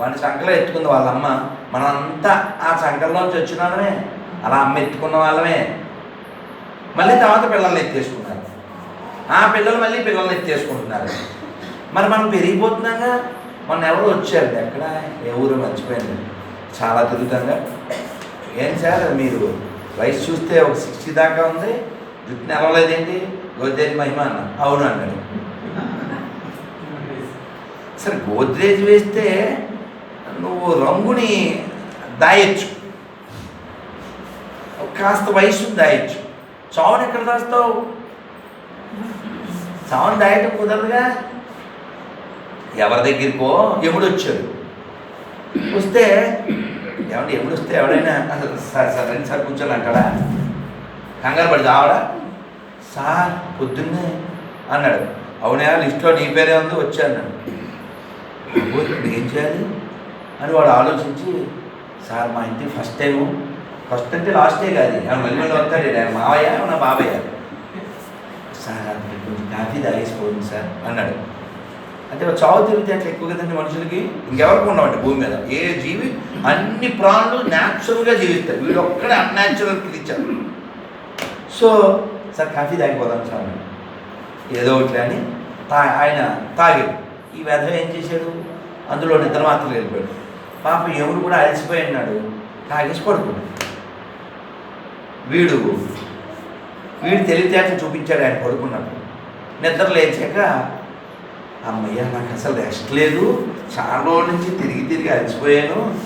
వాడిని సంకలో ఎత్తుకుంది వాళ్ళ అమ్మ మనంతా ఆ సంకల్లోంచి వచ్చిన వాళ్ళమే. అలా అమ్మ ఎత్తుకున్న వాళ్ళమే. మళ్ళీ తర్వాత పిల్లల్ని ఎత్తేసుకున్నారు ఆ పిల్లలు మళ్ళీ పిల్లల్ని ఎత్తేసుకుంటున్నారు. మరి మనం పెరిగిపోతున్నాగా మొన్న ఎవరు వచ్చారు. ఎక్కడ? ఏ ఊరు మర్చిపోయింది చాలా తిరుగుతాగా ఏం సార్ మీరు? వయసు చూస్తే ఒక సిక్స్టీ దాకా ఉంది. జుట్టు నెలవలేదేంటి గోద్రేజ్ మహిమ అన్న. అవును అన్నాడు. సరే గోద్రేజ్ వేస్తే నువ్వు రంగుని దాయచ్చు. కాస్త వయసు దాయచ్చు. చావుని ఎక్కడ దాస్తావు? చావుని దాయటం కుదరదుగా? ఎవరి దగ్గరికో? ఎముడు వచ్చాడు వస్తే ఏమంటే ఎముడు వస్తే ఎవడైనా? అసలు సార్ సార్ రెండు సార్ కూర్చొని అంటాడా? కంగారు పడి ఆవిడ సార్ పొద్దున్నే అన్నాడు. అవునా లిస్ట్లో నీ పేరే ఉంది వచ్చాను. ఏం చేయాలి? అని వాడు ఆలోచించి సార్ మా ఇంటి ఫస్ట్ టైము ఫస్ట్ అంటే లాస్టే కాదు. ఆయన మళ్ళీ మళ్ళీ వస్తాడు ఆయన మావయ్య నా బాబయ్య. సార్ అది కొంచెం కాఫీ తాగేసిపోతుంది సార్. అన్నాడు. అంటే చావు తిరిగితే అట్లా ఎక్కువ కదండి మనుషులకి? ఇంకెవరికి ఉండవండి భూమి మీద. ఏ జీవి అన్ని ప్రాణులు న్యాచురల్గా జీవిస్తాయి. వీడు ఒక్కడే అన్యాచురల్ పిలిచారు సో సార్ కాఫీ తాగిపోదాం సార్. ఏదో ఒకటి అని తా ఆయన తాగాడు. ఈ వ్యధం ఏం చేశాడు? అందులో నిద్ర మాత్రం వెళ్ళిపోయాడు పాప ఎవరు కూడా అలసిపోయి అన్నాడు తాగేసి పడుకున్నాడు. వీడు వీడు తెలివితేటలు చూపించాడు ఆయన పడుకున్నప్పుడు. నిద్ర లేచాక అమ్మయ్య నాకు అసలు రెస్ట్ లేదు. చాలా రోజుల నుంచి తిరిగి తిరిగి అలసిపోయాను.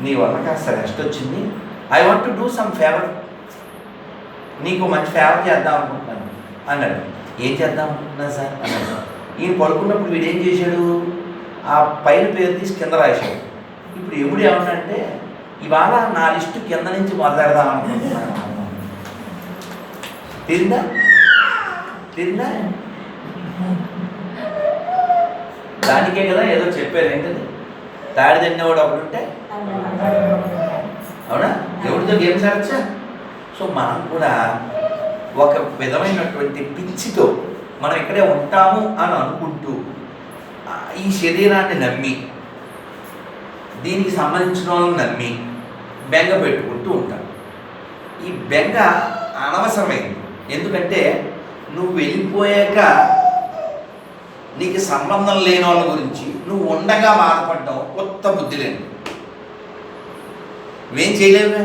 నీ వల్ల కాస్త రెస్ట్ వచ్చింది. I want to do some favour నీకు మంచి ఫేవర్ చేద్దాం అనుకుంటున్నాను. అన్నాడు. ఏం చేద్దాం అనుకుంటున్నా సార్? అన్నాడు. ఈయన పడుకున్నప్పుడు వీడేం చేశాడు? ఆ పైన పేరు తీసి కింద రాశాడు. ఇప్పుడు ఎప్పుడు ఏమన్నాడంటే ఇవాళ నా లిస్టు కింద నుంచి మొదలెడదాం అనుకుంటున్నాను. తిందా? తిందా? దానికే కదా ఏదో చెప్పారు ఏంటది? తాడి తిన్నవాడు ఒకడు ఉంటే? అవునా? ఎవరితో గేమ్స్ ఆడచ్చా? సో మనం కూడా ఒక విధమైనటువంటి పిచ్చితో మనం ఇక్కడే ఉంటాము అని అనుకుంటూ ఈ శరీరాన్ని నమ్మి దీనికి సంబంధించిన వాళ్ళని నమ్మి బెంగ పెట్టుకుంటూ ఉంటాం ఈ బెంగ అనవసరమైంది. ఎందుకంటే నువ్వు వెళ్ళిపోయాక నీకు సంబంధం లేని వాళ్ళ గురించి నువ్వు ఉండగా బాధపడ్డం కొత్త బుద్ధి లేదు. నువ్వేం చేయలేవుగా?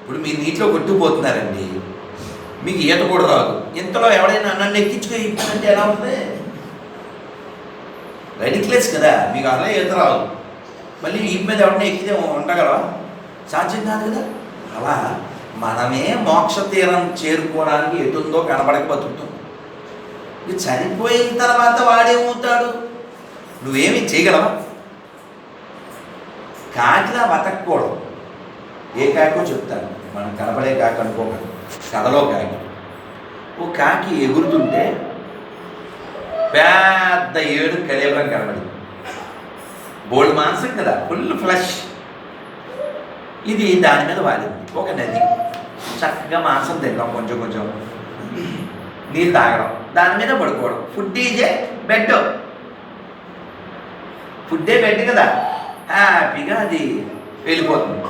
ఇప్పుడు మీరు నీటిలో కొట్టుకుపోతున్నారండి. మీకు ఈత కూడా రాదు. ఇంతలో ఎవడైనా నన్ను ఎక్కించుకో అంటే ఎలా ఉంటుంది రెడిక్లెస్ కదా. మీకు అలా ఈత రాదు. మళ్ళీ ఈ మీద ఎవరిని ఎక్కితే ఉండగలవా సాధ్యం కాదు కదా? అలా మనమే మోక్ష తీరం చేరుకోవడానికి ఎటుందో కనబడక బతుకుతాం చనిపోయిన తర్వాత వాడేమవుతాడు నువ్వేమి చేయగలవా? కాకిలా బతకూడదు ఏ కాకో చెప్తాను మనం కనబడే కాకి అనుకోకండి కథలో కాకి. ఓ కాకి ఎగురుతుంటే పెద్ద ఏడు కలేవరం కనబడింది. బోల్డ్ మాంసం కదా ఫుల్ ఫ్లష్. ఇది దాని మీద వాలింది ఒక నది. చక్కగా మాంసం తినడం కొంచెం కొంచెం. నీళ్ళు తాగడం దాని మీద పడుకోవడం. ఫుడ్ ఈజే బెడ్ ఫుడ్డే బెడ్ కదా. హ్యాపీగా అది వెళ్ళిపోతుంది.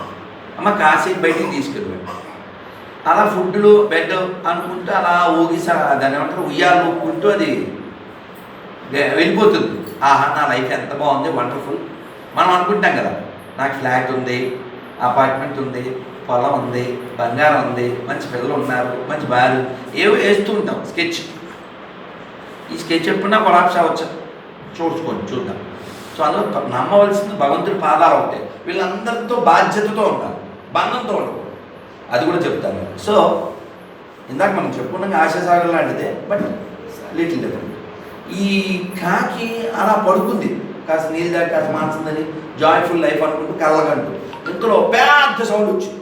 అమ్మ కాసేపు బయటికి తీసుకెళ్ళిపోయింది అలా ఫుడ్లు బెడ్ అనుకుంటూ అలా ఊగిసా దాన్ని ఏమంటారు ఉయ్యాలు ఊపుకుంటూ అది వెళ్ళిపోతుంది. ఆహా నా లైఫ్ ఎంత బాగుంది వండర్ఫుల్. మనం అనుకుంటాం కదా నాకు ఫ్లాట్ ఉంది అపార్ట్మెంట్ ఉంది పొలం ఉంది బంగారం ఉంది మంచి పిల్లలు ఉన్నారు మంచి భార్య ఏవో వేస్తూ ఉంటాం స్కెచ్. ఈ స్కెచ్ ఎప్పుడన్నా కొలాప్స్ అవ్వచ్చు చూసుకోండి చూద్దాం. సో అందులో నమ్మవలసింది భగవంతుడి పాదాలు ఉంటాయి వీళ్ళందరితో బాధ్యతతో ఉండాలి బంధంతో ఉండవు అది కూడా చెప్తాను. సో ఇందాక మనం చెప్పుకున్నాం ఆశాసాగర్ లాంటిదే బట్ లిటిల్ డిఫరెంట్. ఈ కాకి అలా పడుకుంది కాస్త నీళ్ళు దాకా కాస్త మార్చిందని జాయ్ఫుల్ లైఫ్ అనుకుంటూ కళ్ళగంటూ ఇంతలో పెద్ద సౌండ్ వచ్చింది.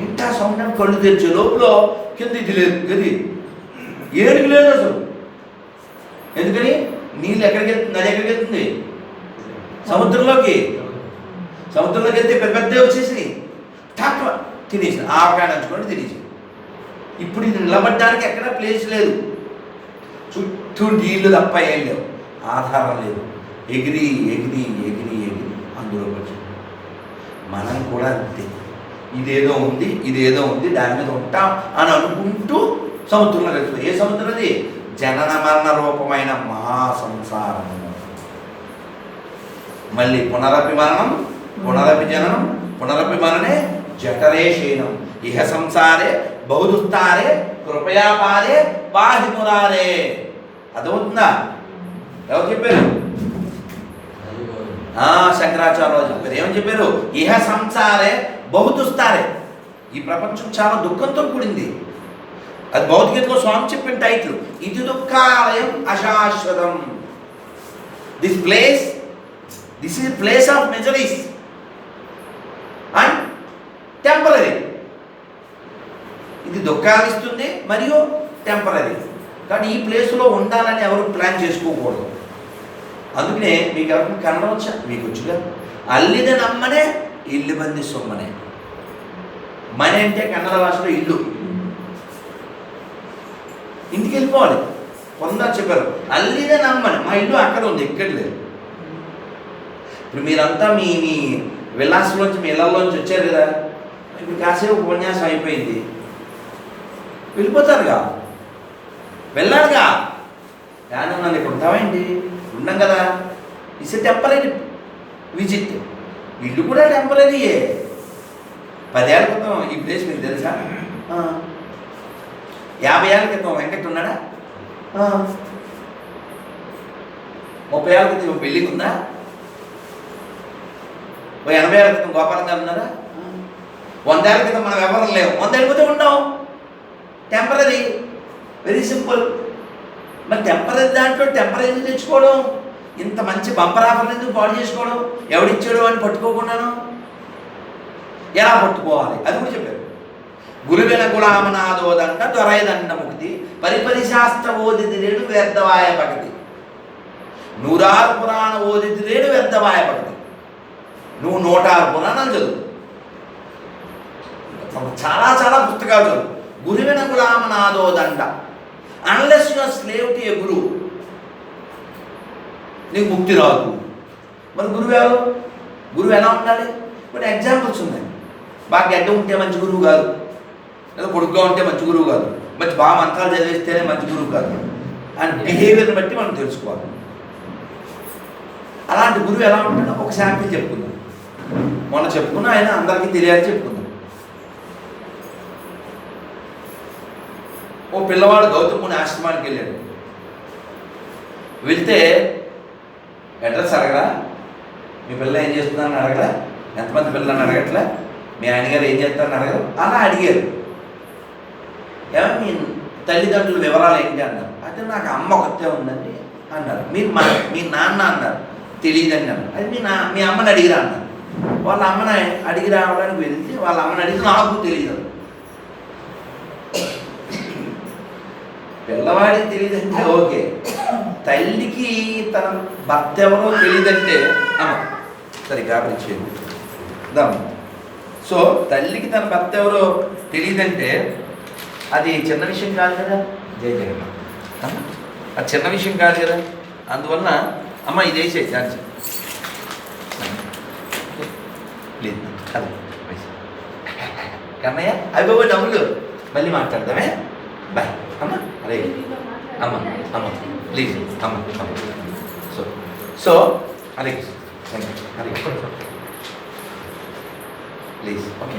ఏంటా సౌండ్ అని కళ్ళు తెరిచే లోపల కింద ఇది లేదు. గది. ఏడుగు లేదు అసలు. ఎందుకని? నీళ్ళు ఎక్కడికి వెళ్తుంది? నది ఎక్కడికి వెళ్తుంది? సముద్రంలోకి. సముద్రంలోకి వెళ్తే పెద్ద పెద్ద వచ్చేసి తక్కువ తినేసి ఆవకాయ నంచుకొని తినేసి ఇప్పుడు ఇది నిలబడడానికి ఎక్కడ ప్లేస్ లేదు. చుట్టూ నీళ్ళు తప్ప ఏం లేవు. ఆధారం లేదు. ఎగిరి ఎగిరి ఎగిరి ఎగిరి అందులో వచ్చి మనం కూడా అంతే. ఇదేదో ఉంది ఇదేదో ఉంది దాని మీద ఉంటాం అని అనుకుంటూ సముద్రంలో కలిసి ఏ సముద్రం అది? జనన మరణ రూపమైన మహాసంసారం. మళ్ళీ పునరపి మరణం పునరపి జననం పునరపి మరణే జఠరే శయనం ఇహ సంసారే బహుదుస్తారే కృపయా పారే అదవుతుందా ఎవరు చెప్పారు? ఆ, చెప్పారు. ఏమని చెప్పారు? ఇహ సంసారే బహుదుస్తారే ఈ ప్రపంచం చాలా దుఃఖంతో కూడింది. అది భౌతికతలో స్వామి చెప్పిన టైటిల్. ఇది దుఃఖాలయం అశాశ్వతం. This place this is place of miseries and temporary ఇది దుఃఖాలు ఇస్తుంది మరియు టెంపరీ కానీ ఈ ప్లేస్లో ఉండాలని ఎవరు ప్లాన్ చేసుకోకూడదు. అందుకనే మీకు ఎవరికి కన్నడ వచ్చా? మీకు వచ్చుగా అల్లిద నమ్మనే ఇల్లు బంది సొమ్మనే. మనే అంటే కన్నడ భాషలో ఇల్లు. ఇంటికి వెళ్ళిపోవాలి. కొందరు చెప్పారు అల్లిద నమ్మని. మా ఇల్లు అక్కడ ఉంది ఎక్కడ లేదు. ఇప్పుడు మీరంతా మీ మీ విలాసంలోంచి మీ ఇళ్ళలోంచి వచ్చారు కదా. ఇప్పుడు కాసేపు ఉపన్యాసం అయిపోయింది. వెళ్ళిపోతారుగా. వెళ్ళాలిగా. కానీ నన్ను ఇక్కడ ఉంటామేంటి ఉన్నాం కదా. ఇస్ టెంపరీ విజిట్ ఇల్లు కూడా టెంపరీయే పదేళ్ళ క్రితం ఈ ప్లేస్ మీకు తెలుసా. యాభై ఏళ్ళ క్రితం వెంకట్ ఉన్నాడా. ముప్పై ఏళ్ళ క్రితం ఒక పెళ్ళికి ఉందా? ఓ ఎనభై ఏళ్ళ క్రితం గోపాలం గారు ఉన్నారా వందేళ్ళ క్రితం మనం ఎవరు లేవు. వంద వెళ్ళిపోతే ఉంటాం టెంపరీ వెరీ సింపుల్ మరి టెంపరీ దాంట్లో టెంపరీ ఎందుకు తెచ్చుకోవడం ఇంత మంచి బంపర్ ఆఫర్ ఎందుకు పాడు చేసుకోవడం ఎవడిచ్చాడు అని పట్టుకోకుండాను? ఎలా పట్టుకోవాలి? అది కూడా చెప్పారు. గురువిన గులామనాదోదండ దొరైదండ ముక్తి పరిపరి శాస్త్ర ఓదిది లేడు వ్యర్థవాయ భగతి నూరారు పురాణ ఓదిది లేడు వ్యర్థవాయ భగతి నువ్వు నూటారు పురాణాలు చదువు. చాలా చాలా పుస్తకాలు చదువు. గురువిన గులామనాదోదండ unless you slave to a గురువు నీకు ముక్తి రాదు. మరి గురువు ఎవరు? గురువు ఎలా ఉండాలి? కొన్ని ఎగ్జాంపుల్స్ ఉన్నాయి. బాగా గడ్డ ఉంటే మంచి గురువు కాదు. లేదా పొడుగ్గా ఉంటే మంచి గురువు కాదు. మంచి బాగా మంత్రాలు చదివిస్తేనే మంచి గురువు కాదు. అండ్ బిహేవియర్ని బట్టి మనం తెలుసుకోవాలి. అలాంటి గురువు ఎలా ఉంటాడో ఒక శాంపిల్ చెప్పుకుందాం. మొన్న చెప్పుకున్నా ఆయన అందరికీ తెలియాలి చెప్పుకుందాం. ఓ పిల్లవాడు గౌతముని ఆశ్రమానికి వెళ్ళాడు. వెళ్తే అడ్రస్ అడగరా మీ పిల్ల ఏం చేస్తున్నారని అడగరా ఎంతమంది పిల్లలని అడగట్లే? మీ ఆయనగారు ఏం చేస్తారని అడగరు? అలా అడిగారు. ఏమో మీ తల్లిదండ్రుల వివరాలు ఏంటి? అన్నారు. అయితే నాకు అమ్మ కొత్తే ఉందండి. అన్నారు. మీరు మా మీ నాన్న అన్నారు. తెలియదండి అన్నారు. అది మీ నా మీ అమ్మని అడిగిరా? అన్నారు. వాళ్ళ అమ్మని అడిగి రావడానికి వెళ్తే వాళ్ళ అమ్మని అడిగి నాకు తెలియదు. పిల్లవాడికి తెలియదంటే ఓకే. తల్లికి తన భర్త ఎవరో తెలియదంటే అమ్మ సరే గాబరించేది దమ్ సో తల్లికి తన భర్త ఎవరో తెలియదంటే అది చిన్న విషయం కాదు కదా? జయ జగన్ అమ్మ అది చిన్న విషయం కాదు కదా? అందువలన అమ్మ ఇది వేసే దాని లేదు అది కన్నయ్య అవి డబ్బులు మళ్ళీ మాట్లాడదామే. బాయ్. అమ్మా. అరే అమ్మ అమ్మ ప్లీజ్ అమ్మ అమ్మ. So so Hare Krishna. Hare please okay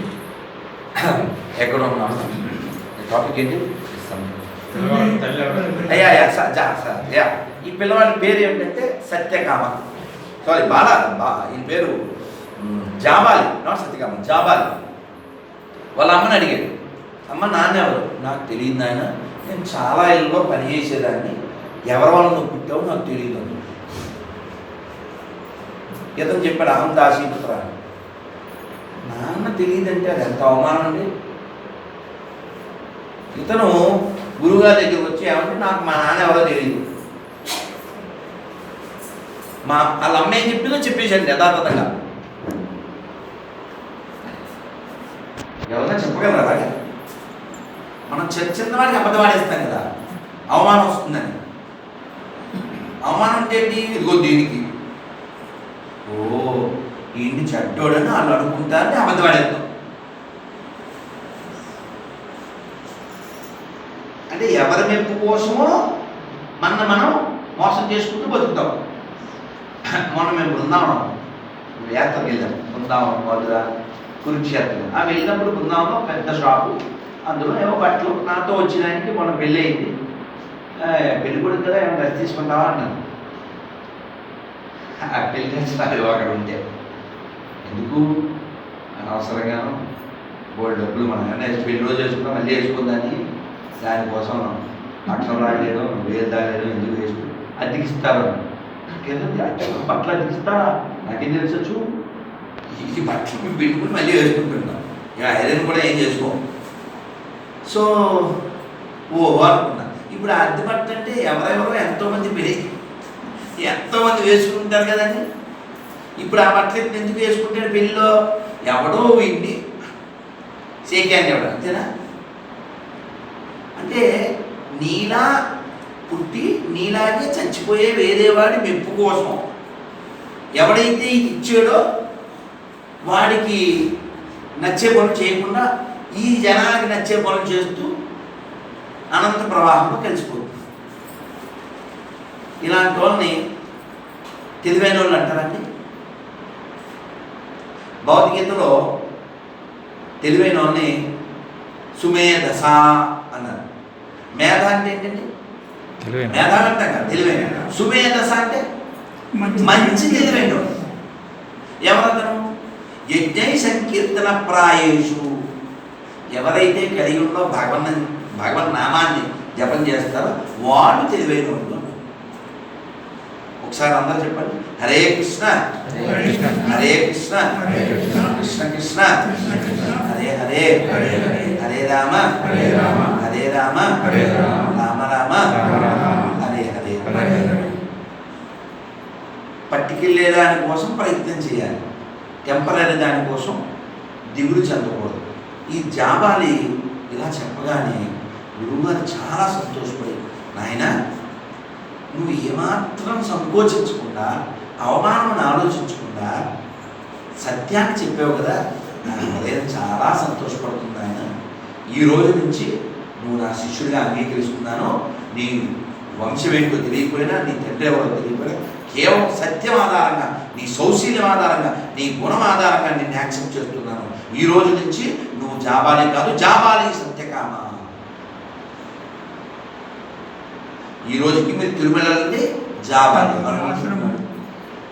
ఎక్కడ ఉన్నాము టాపిక్ ఏంటి? అయ్యా యా సార్ జా సార్ యా ఈ పిల్లవాడి పేరు ఏమిటంటే సత్యకామ. సారీ బాల బా ఈ పేరు జాబాలి నాట్ సత్యకామ జాబాలి. వాళ్ళ అమ్మని అడిగాడు. అమ్మ నాన్న ఎవరు? నాకు తెలియదు నాయన. నేను చాలా ఇళ్ళలో పని చేసేదాన్ని. ఎవరి వాళ్ళు నువ్వు పుట్టావు నాకు తెలియదు ఇతను చెప్పాడు అహం దాసీపుత్ర నాన్న తెలియదంటే అది ఎంత అవమానం అండి? ఇతను గురుగారి దగ్గరికి వచ్చి ఏమంటే నాకు మా నాన్న ఎవరో తెలియదు మా వాళ్ళ అమ్మ ఏం చెప్పిందో చెప్పేశాడు యథాతథంగా. ఎవరైనా చెప్పగలరా అలాగే మనం చిన్న చిన్నవాడికి అబద్ధం ఆడేస్తాం కదా. అవమానం వస్తుందని. అవమానం అంటే ఏంటి? ఇదిగో దీనికి. ఓ ఈయన్ని చెడ్డోడని వాళ్ళు అనుకుంటారని అబద్ధవాడేస్తాం అంటే ఎవరి మెప్పు కోసమో మన మనం మోసం చేసుకుంటూ బతుకుతాం. మొన్న మేము బృందావనం యాత్రకు వెళ్ళాం. బృందావనం వాళ్ళు కురుక్షేత్రం. ఆ వెళ్ళినప్పుడు బృందావనం పెద్ద షాపు. అందులో ఏమో బట్టలు నాతో వచ్చిన మనం మొన్న పెళ్ళి అయింది పెళ్ళి కొడుకు కదా ఏమైనా డ్రెస్ తీసుకుంటావా అన్నాను. ఆ పెళ్ళి డ్రెస్ అక్కడ ఉంటే ఎందుకు? అనవసరంగాను బోల్డ్ డబ్బులు మనం పెళ్ళి రోజు వేసుకుంటాం మళ్ళీ వేసుకుందని. దానికోసం అక్షరం రాయలేదు వేలు తాగలేదు ఎందుకు వేసుకు? అద్దెకిస్తారు నాకేంటండి? అచ్చం బట్టలు అద్దెకిస్తారా? నాకేం తెలుసొచ్చు? ఈ బట్టలు పెట్టుకుని మళ్ళీ వేసుకుంటున్నాం. ఇక ఐరన్ కూడా ఏం చేసుకోం? సో ఓ అనుకున్నా. ఇప్పుడు అద్దె బట్ట అంటే ఎవరెవరో ఎంతోమంది పెరిగి ఎంతోమంది వేసుకుంటారు కదండి. ఇప్పుడు ఆ బట్టలు ఎందుకు వేసుకుంటాడు పెళ్ళిలో? ఎవడో వీడిని సేకాన్ని ఎవడు అంతేనా? అంటే నీలా పుట్టి నీలాగే చచ్చిపోయే వేరేవాడి మెప్పు కోసం ఎవడైతే ఇది ఇచ్చాడో వాడికి నచ్చే పనులు చేయకుండా ఈ జనానికి నచ్చే పనులు చేస్తూ అనంత ప్రవాహంలో కలిసిపోతుంది. ఇలాంటి వాళ్ళని తెలివైన వాళ్ళు అంటారండి. భౌతికతలో తెలివైన వాళ్ళని సుమేధస అన్నారు. మేధ అంటే ఏంటండి? తెలివైన మేధ అంటాం కదా తెలివైన సుమేధస అంటే మంచి తెలివైన. ఎవరతను యజ్ఞై సంకీర్తన ప్రాయేషు. ఎవరైతే కలియుగంలో భగవన్ భగవన్ నామాన్ని జపం చేస్తారో వాళ్ళు తెలివైన వాళ్ళు. ఒకసారి అందరూ చెప్పండి. హరే కృష్ణ. హరే కృష్ణ. కృష్ణ. కృష్ణ. హరే హరే. హరే రామ. హరే రామ. హరే రామ. రామ. రామ హరే హరే. పట్టుకెళ్ళే దానికోసం ప్రయత్నం చేయాలి. టెంపరీ దానికోసం దిగులు చెందకూడదు. ఈ జాబాలి ఇలా చెప్పగానే గురువుగారు చాలా సంతోషపడి నాయన నువ్వు ఏమాత్రం సంకోచించకుండా అవమానం ఆలోచించకుండా సత్యాన్ని చెప్పావు కదా నా హృదయం చాలా సంతోషపడుతుంది ఆయన ఈ రోజు నుంచి నువ్వు నా శిష్యుడిగా అంగీకరిస్తున్నాను నీ వంశం ఏంటో తెలియకపోయినా నీ తండ్రి ఎవరో తెలియకపోయినా కేవలం సత్యం ఆధారంగా నీ సౌశీల్యం ఆధారంగా నీ గుణం ఆధారంగా నేను యాక్సెప్ట్ చేస్తున్నాను. ఈ రోజు నుంచి నువ్వు జాబాలి కాదు జాబాలి సత్యకామ. ఈ రోజుకి మీరు తిరుమల నుండి జాబాలి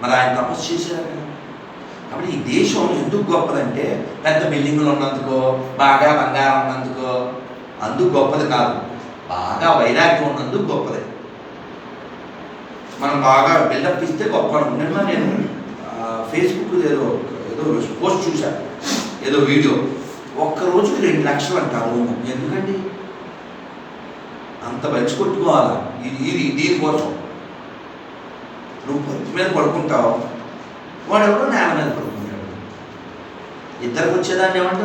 మరి ఆయన తపస్సు చేశారు. కాబట్టి ఈ దేశం ఎందుకు గొప్పదంటే పెద్ద బిల్డింగులు ఉన్నందుకో బాగా బంగారం ఉన్నందుకో అందుకు గొప్పది కాదు. బాగా వైరాగ్యం ఉన్నందుకు గొప్పది. మనం బాగా బిల్డప్ ఇస్తే గొప్ప నిన్న నేను ఫేస్బుక్ ఏదో ఏదో పోస్ట్ చూశాను. ఏదో వీడియో. ఒక్క రోజుకి రెండు లక్షలు అంటారు ఎందుకండి? అంత మంచి కొట్టుకోవాలా? ఇది ఇది దీనికోసం. నువ్వు పొత్తి మీద పడుకుంటావు. వాడు ఎవడో నేల మీద పడుకుంటాడు. ఇద్దరికి వచ్చేదాన్ని ఏమంటారు?